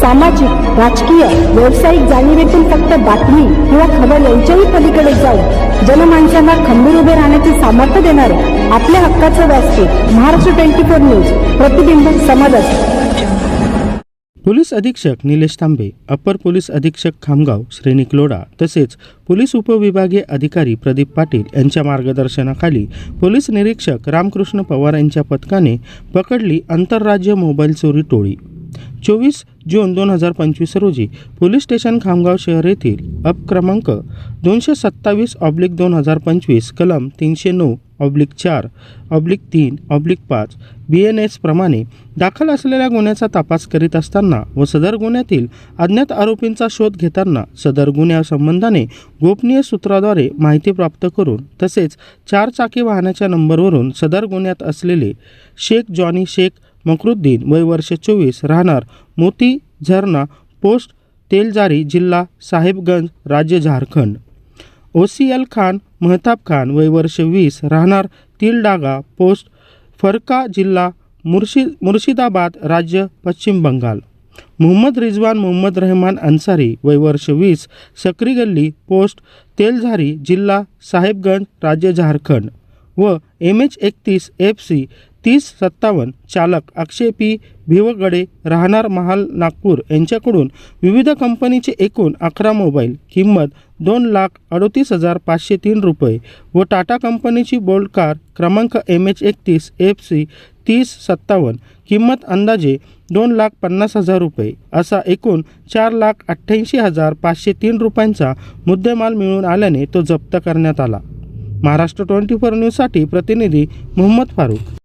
सामाजिक राजकीय व्यावसायिक जाणीवेतून फक्त बातमी किंवा खबर यांच्याही पलीकडे जाऊन जनमानसांना खंबीर उभे राहण्याचे सामर्थ्य देणारे आपल्या हक्काचं व्यासपीठ महाराष्ट्र ट्वेंटी फोर न्यूज प्रतिबिंब समाजात पोलीस अधीक्षक निलेश तांबे अप्पर पोलीस अधीक्षक खामगाव श्रेणी क्लोडा तसेच पोलीस उपविभागीय अधिकारी प्रदीप पाटील यांच्या मार्गदर्शनाखाली पोलीस निरीक्षक रामकृष्ण पवार यांच्या पथकाने पकडली आंतरराज्य मोबाईल चोरी टोळी. चोवीस जून दोन हजार पंचवीस रोजी पोलीस स्टेशन खामगाव शहर येथील अप क्रमांक दोनशे सत्तावीस ऑब्लिक दोन हजार पंचवीस कलम तीनशे नऊ ऑब्लिक चार ऑब्लिक तीन ऑब्लिक पाच बी एन एस प्रमाणे दाखल असलेल्या गुन्ह्याचा तपास करीत असताना व सदर गुन्ह्यातील अज्ञात आरोपींचा शोध घेताना सदर गुन्ह्यासंबंधाने गोपनीय सूत्राद्वारे माहिती प्राप्त करून तसेच चार चाकी वाहनाच्या नंबरवरून सदर गुन्ह्यात असलेले शेख जॉनी शेख मकरुद्दीन वय वर्ष चोवीस राहणार. मोती झरना पोस्ट तेलजारी जिल्हा साहेबगंज राज्य झारखंड. ओसीएल खान महताब खान वय वर्ष वीस राहणार. तिलडागा पोस्ट फरका जिल्हा मुर्शी मुर्शिदाबाद राज्य पश्चिम बंगाल. मोहम्मद रिजवान मोहम्मद रहमान अन्सारी वय वर्ष वीस सकरी गल्ली पोस्ट तेलझारी जिल्हा साहेबगंज राज्य झारखंड. व एम एच एकतीस एफ सी तीस सत्तावन्न चालक अक्षय पी. भिवगडे राहणार महाल नागपूर यांच्याकडून विविध कंपनीचे एकूण अकरा मोबाईल. किंमत दोन लाख अडोतीस हजार पाचशे तीन रुपये व टाटा कंपनीची बोल्ड कार क्रमांक एम एच एकतीस एफ सी तीस सत्तावन्न. किंमत अंदाजे दोन लाख पन्नास हजार रुपये. असा एकूण चार लाख अठ्ठ्याऐंशी हजार पाचशे तीन रुपयांचा मुद्देमाल मिळून आल्याने तो जप्त करण्यात आला. महाराष्ट्र ट्वेंटी फोर न्यूजसाठी प्रतिनिधी मोहम्मद फारूक